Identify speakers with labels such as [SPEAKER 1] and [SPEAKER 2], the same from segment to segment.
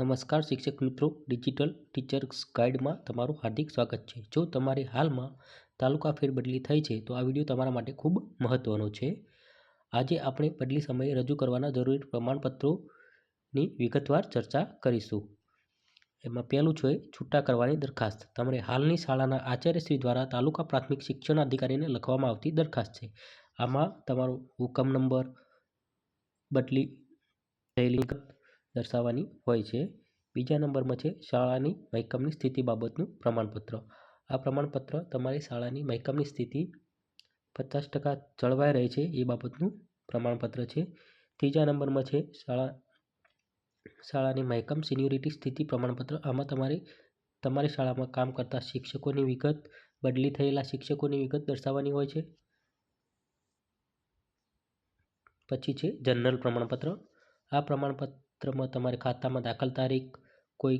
[SPEAKER 1] નમસ્કાર, શિક્ષક મિત્રો. ડિજિટલ ટીચર્સ ગાઈડમાં તમારું હાર્દિક સ્વાગત છે. જો તમારી હાલમાં તાલુકા ફેરબદલી થઈ છે, તો આ વીડિયો તમારા માટે ખૂબ મહત્ત્વનો છે. આજે આપણે બદલી સમયે રજૂ કરવાના જરૂરી પ્રમાણપત્રોની વિગતવાર ચર્ચા કરીશું. એમાં પહેલું છે, છૂટા કરવાની દરખાસ્ત. તમારે હાલની શાળાના આચાર્યશ્રી દ્વારા તાલુકા પ્રાથમિક શિક્ષણ અધિકારીને લખવામાં આવતી દરખાસ્ત છે. આમાં તમારો હુકમ નંબર, બદલી થયેલી દર્શાવવાની હોય છે. બીજા નંબરમાં છે, શાળાની મહેકમની સ્થિતિ બાબતનું પ્રમાણપત્ર. આ પ્રમાણપત્ર તમારી શાળાની મહેકમની સ્થિતિ પચાસ ટકા જળવાઈ રહે છે એ બાબતનું પ્રમાણપત્ર છે. ત્રીજા નંબરમાં છે, શાળા, શાળાની મહેકમ સિન્યોરિટી સ્થિતિ પ્રમાણપત્ર. આમાં તમારે, તમારી શાળામાં કામ કરતા શિક્ષકોની વિગત, બદલી થયેલા શિક્ષકોની વિગત દર્શાવવાની હોય છે. પછી છે, જનરલ પ્રમાણપત્ર. આ પ્રમાણપત્રમાં તમારે ખાતામાં દાખલ તારીખ, કોઈ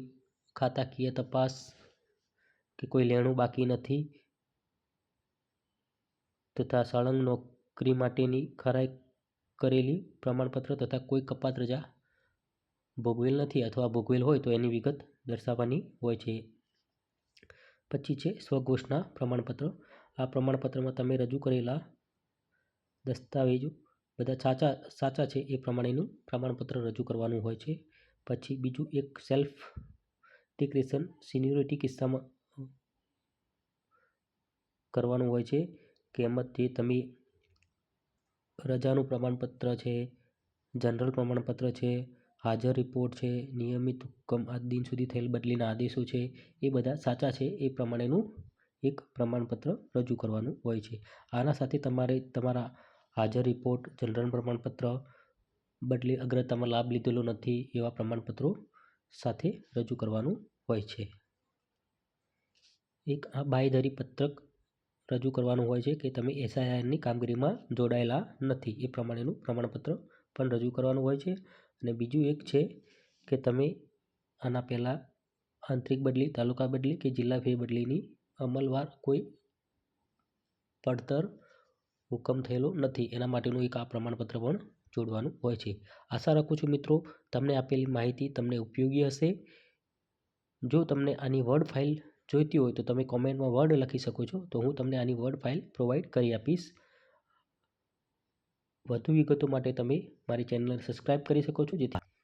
[SPEAKER 1] ખાતાકીય તપાસ કે કોઈ લેણું બાકી નથી તથા સળંગ નોકરી માટેની ખરાઈ કરેલી પ્રમાણપત્ર તથા કોઈ કપાત રજા ભોગવેલ નથી અથવા ભોગવેલ હોય તો એની વિગત દર્શાવવાની હોય છે. પછી છે સ્વઘોષણા પ્રમાણપત્ર. આ પ્રમાણપત્રમાં તમે રજૂ કરેલા દસ્તાવેજો બધા સાચા સાચા છે એ પ્રમાણેનું પ્રમાણપત્ર રજૂ કરવાનું હોય છે. પછી બીજું એક સેલ્ફ ડિક્રેશન સિન્યોરિટી કિસ્સામાં કરવાનું હોય છે કે એમાં જે તમે રજાનું પ્રમાણપત્ર છે, જનરલ પ્રમાણપત્ર છે, હાજર રિપોર્ટ છે, નિયમિત હુકમ આજ દિન સુધી થયેલ બદલીના આદેશો છે, એ બધા સાચા છે એ પ્રમાણેનું એક પ્રમાણપત્ર રજૂ કરવાનું હોય છે. આના સાથે તમારે, તમારા હાજર રિપોર્ટ જનરલ પ્રમાણપત્ર બદલી અગ્રતામાં લાભ લીધેલો નથી એવા પ્રમાણપત્રો સાથે રજૂ કરવાનું હોય છે. એક આ બાંયધરી પત્રક રજૂ કરવાનું હોય છે કે તમે એસઆઈઆરની કામગીરીમાં જોડાયેલા નથી એ પ્રમાણેનું પ્રમાણપત્ર પણ રજૂ કરવાનું હોય છે. અને બીજું એક છે કે તમે આના પહેલાં આંતરિક બદલી, તાલુકા બદલી કે જિલ્લા ફેરબદલીની અમલવાર કોઈ પડતર હુકમ થયેલો નથી. એના માટેનું એક આ પ્રમાણપત્ર પણ જોડવાનું હોય છે. આશા રાખું છું મિત્રો, તમને આપેલી માહિતી તમને ઉપયોગી હશે. જો તમને આની વર્ડ ફાઇલ જોઈતી હોય તો તમે કોમેન્ટમાં વર્ડ લખી શકો છો. તો હું તમને આની વર્ડ ફાઇલ પ્રોવાઈડ કરી આપીશ. વધુ વિગતો માટે તમે મારી ચેનલને સબસ્ક્રાઈબ કરી શકો છો. જેથી